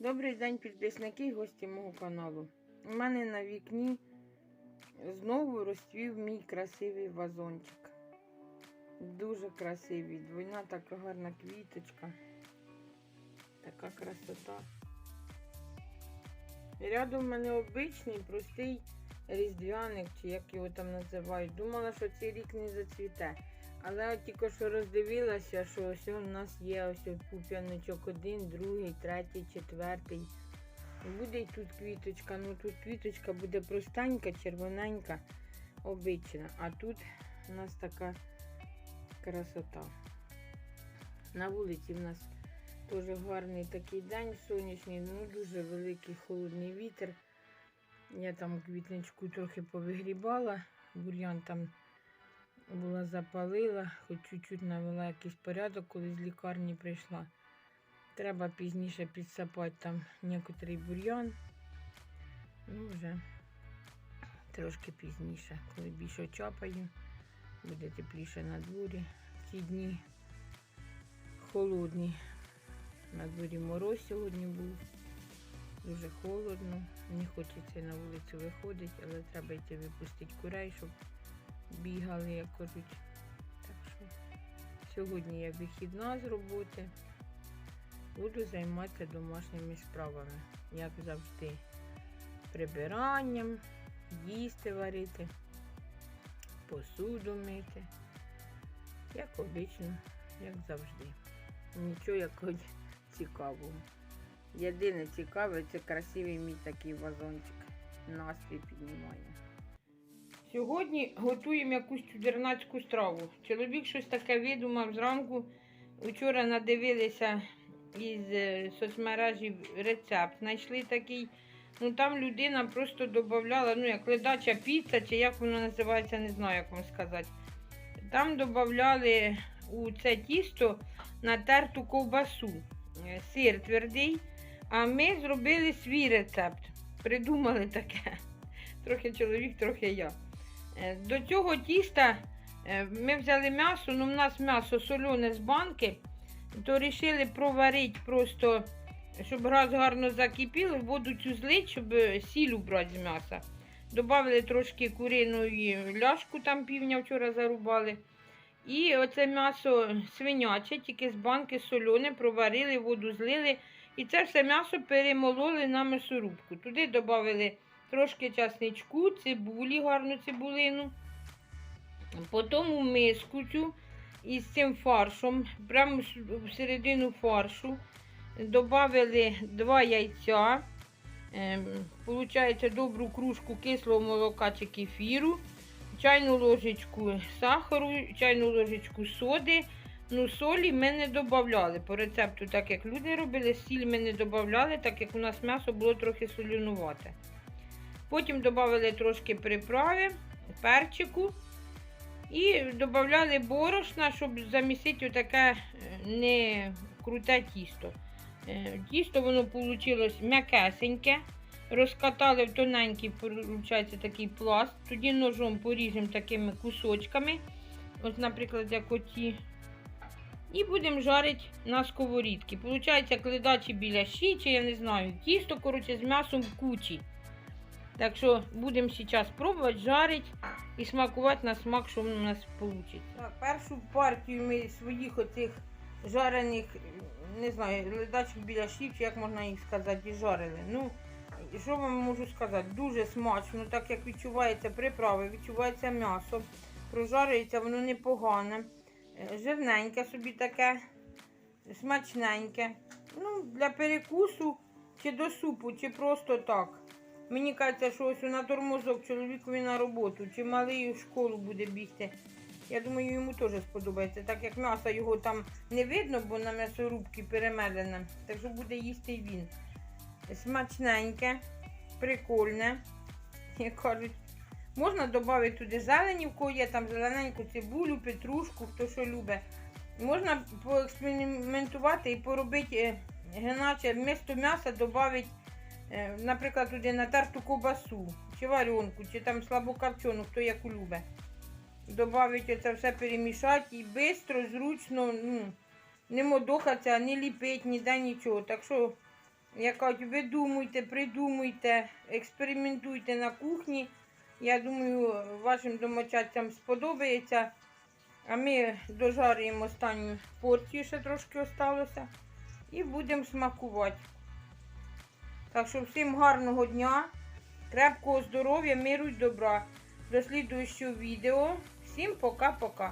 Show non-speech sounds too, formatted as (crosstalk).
Добрий день, підписники і гості мого каналу. У мене на вікні знову розцвів мій красивий вазончик. Дуже красивий. Двойна така гарна квіточка. Така красота. Рядом в мене обичний, простий різдвяник, чи як його там називають. Думала, що цей рік не зацвіте. Але тільки що роздивилася, що ось у нас є ось пуп'яничок один, другий, третій, четвертий. Буде й тут квіточка, ну тут квіточка буде простенька, червоненька, обична. А тут у нас така красота. На вулиці в нас теж гарний такий день сонячний, ну дуже великий холодний вітер. Я там квітничку трохи повигрібала, бур'ян там була запалила, хоч чуть-чуть навела якийсь порядок, коли з лікарні прийшла. Треба пізніше підсапати там некоторий бур'ян. Ну, вже трошки пізніше, коли більше чапаю, буде тепліше на дворі. Ці дні холодні. На дворі мороз сьогодні був. Дуже холодно. Не хочеться на вулицю виходити, але треба йти випустити курей, щоб бігали, як кажуть. Так що сьогодні я вихідна з роботи. Буду займатися домашніми справами, як завжди. Прибиранням, їсти варити, посуду мити. Як обично, як завжди. Нічого якогось цікавого. Єдине цікаве це красивий мій такий вазончик. Настрій піднімає. Сьогодні готуємо якусь чудернацьку страву. Чоловік щось таке видумав зранку. Вчора надивилися із е, соцмережі рецепт. Знайшли такий. Ну там людина просто додавала, ну як ледача піца, чи як воно називається, не знаю, як вам сказати. Там додавали у це тісто натерту ковбасу, е, сир твердий. А ми зробили свій рецепт. Придумали таке. (laughs) Трохи чоловік, трохи я. Е, До цього тіста е, ми взяли м'ясо, ну в нас м'ясо солене з банки, то вирішили проварити просто, щоб раз гарно закипіло, воду цю злить, щоб е, сіль убрати з м'яса. Добавили трошки куриної ляшку, там півня вчора зарубали. І оце м'ясо свиняче, тільки з банки солене, проварили, воду злили. І це все м'ясо перемололи на м'ясорубку. Туди додали трошки часничку, цибулі, гарну цибулину. Потім у миску цю із цим фаршом, прямо в середину фаршу, додали два яйця. Ем, Получається добру кружку кислого молока чи кефіру, чайну ложечку сахару, чайну ложечку соди. Ну, солі ми не додавали по рецепту, так як люди робили, сіль ми не додавали, так як у нас м'ясо було трохи солюнувате. Потім додали трошки приправи, перчику і додали борошна, щоб замісити таке не круте тісто. Е, Тісто воно вийшло м'якесеньке. Розкатали в тоненький, такий пласт. Тоді ножом поріжемо такими кусочками. Ось, наприклад, як оті. І будемо жарити на сковорідці. Получається, кледачі біля чи я не знаю, тісто, коротше, з м'ясом в кучі. Так що будемо зараз пробувати жарити і смакувати на смак, що у нас вийде. Так, першу партію ми своїх оцих жарених, не знаю, ледачок біля чи як можна їх сказати, і жарили. Ну, що вам можу сказати? Дуже смачно, так як відчувається приправи, відчувається м'ясо, прожарюється, воно непогане. Жирненьке собі таке, смачненьке. Ну, для перекусу, чи до супу, чи просто так. Мені кажеться, що ось на тормозок чоловікові на роботу, чи малий в школу буде бігти. Я думаю, йому теж сподобається, так як м'яса його там не видно, бо на м'ясорубці перемелене. Так що буде їсти він. Смачненьке, прикольне, (laughs) як кажуть. Можна додати туди зелені, в є там зелененьку цибулю, петрушку, хто що любить. Можна поекспериментувати і поробити, е, геначе, вмісто м'яса додати, наприклад, туди натерту ковбасу, чи варенку, чи там слабокопчену, хто яку любить. Добавити це все перемішати і швидко, зручно, ну, не модохатися, не ліпити, ніде нічого. Так що Я кажу, ви думайте, придумуйте, експериментуйте на кухні. Я думаю, вашим домочадцям сподобається. А ми дожарюємо останню порцію, ще трошки осталося. І будемо смакувати. Так що всім гарного дня, крепкого здоров'я, миру й добра. До слідуючого відео. Всім пока-пока.